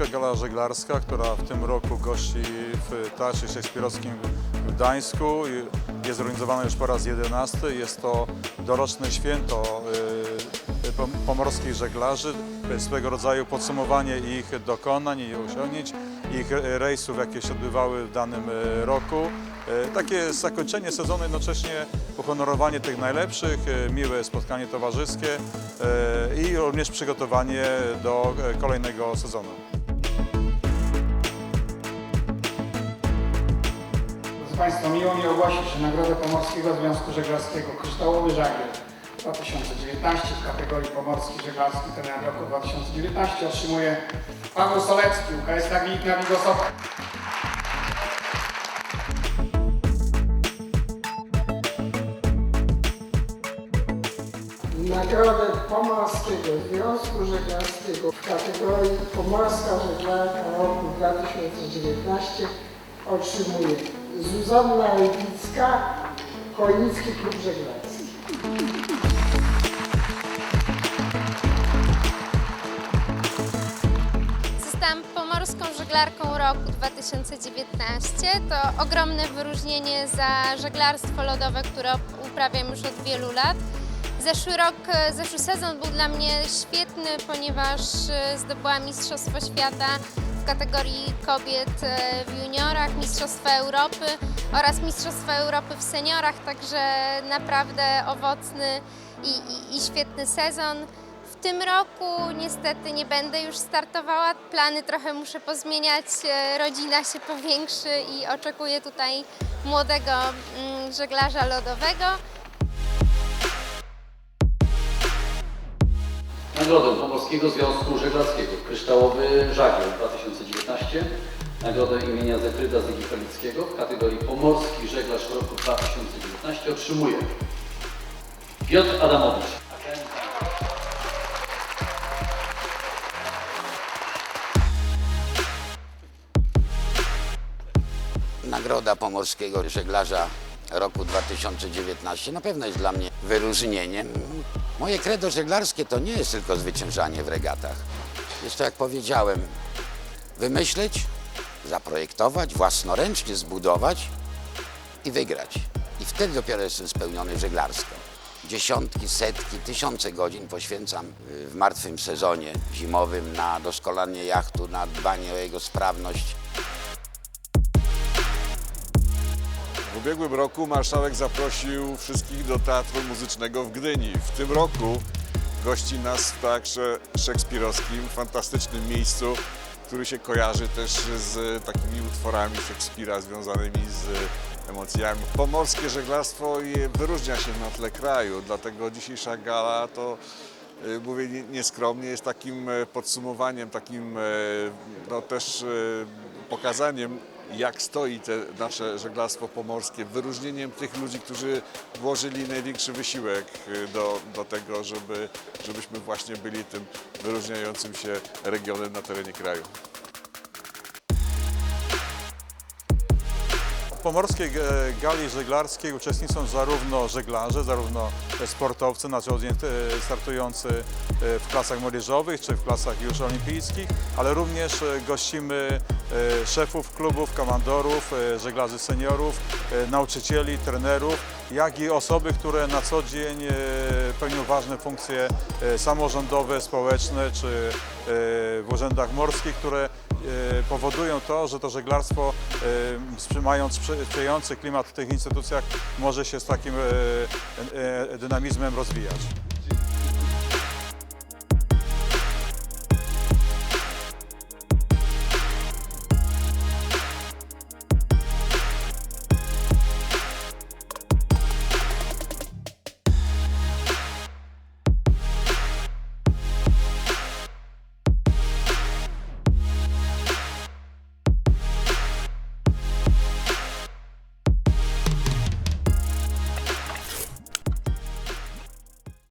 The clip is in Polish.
Pomorska Gala Żeglarska, która w tym roku gości w Teatrze Szekspirowskim w Gdańsku. Jest organizowana już po raz 11. Jest to doroczne święto y, pom- pomorskich żeglarzy, swego rodzaju podsumowanie ich dokonań i osiągnięć, ich rejsów, jakie się odbywały w danym e, roku. Takie zakończenie sezonu, jednocześnie uhonorowanie tych najlepszych, miłe spotkanie towarzyskie i również przygotowanie do kolejnego sezonu. Państwa, miło mi ogłosić, Nagrodę Pomorskiego Związku Żeglarskiego Kryształowy Żagiel 2019 w kategorii Pomorski Żeglarski Trener Roku 2019 otrzymuje Paweł Solecki, UKS Naglik na Wigosowa. Nagrodę Pomorskiego Związku Żeglarskiego w kategorii Pomorska Żeglarka roku 2019 otrzymuje Zuzanna Rybicka, Chojnicki Klub Żeglarski. Zostałam pomorską żeglarką roku 2019. To ogromne wyróżnienie za żeglarstwo lodowe, które uprawiam już od wielu lat. Zeszły rok, zeszły sezon był dla mnie świetny, ponieważ e, zdobyłam Mistrzostwo Świata w kategorii kobiet e, w juniorach, Mistrzostwa Europy oraz Mistrzostwa Europy w seniorach, także naprawdę owocny i, i, i świetny sezon. W tym roku niestety nie będę już startowała. Plany trochę muszę pozmieniać. e, Rodzina się powiększy i oczekuję tutaj młodego mm, żeglarza lodowego. Nagrodę Pomorskiego Związku Żeglarskiego Kryształowy Żagiel 2019. Nagrodę imienia Zefryda Zygifalickiego w kategorii Pomorski Żeglarz roku 2019 otrzymuje Piotr Adamowicz. Nagroda Pomorskiego Żeglarza roku 2019 na pewno jest dla mnie wyróżnieniem. Moje credo żeglarskie to nie jest tylko zwyciężanie w regatach. Jest to, jak powiedziałem, wymyśleć, zaprojektować, własnoręcznie zbudować i wygrać. I wtedy dopiero jestem spełniony żeglarsko. Dziesiątki, setki, tysiące godzin poświęcam y, w martwym sezonie zimowym na doskonalenie jachtu, na dbanie o jego sprawność. Ubiegłym roku marszałek zaprosił wszystkich do Teatru Muzycznego w Gdyni. W tym roku gości nas w Teatrze Szekspirowskim, fantastycznym miejscu, który się kojarzy też z takimi utworami Szekspira związanymi z emocjami. Pomorskie żeglarstwo wyróżnia się na tle kraju, dlatego dzisiejsza gala to y, mówię nie- nieskromnie, jest takim e, podsumowaniem, takim e, no, też e, pokazaniem, jak stoi te nasze żeglarstwo pomorskie, wyróżnieniem tych ludzi, którzy włożyli największy wysiłek y, do, do tego, żeby, żebyśmy właśnie byli tym wyróżniającym się regionem na terenie kraju. W pomorskiej gali żeglarskiej uczestniczą zarówno żeglarze, zarówno sportowcy na co dzień startujący e, w klasach młodzieżowych czy w klasach już olimpijskich, ale również e, gościmy szefów klubów, komandorów, e, żeglarzy seniorów, e, nauczycieli, trenerów, jak i osoby, które na co dzień e, pełnią ważne funkcje e, samorządowe, społeczne czy e, w urzędach morskich, które e, powodują to, że to żeglarstwo, e, mając sprzy- sprzyjający klimat w tych instytucjach, może się z takim e, e, dynamizmem rozwijać.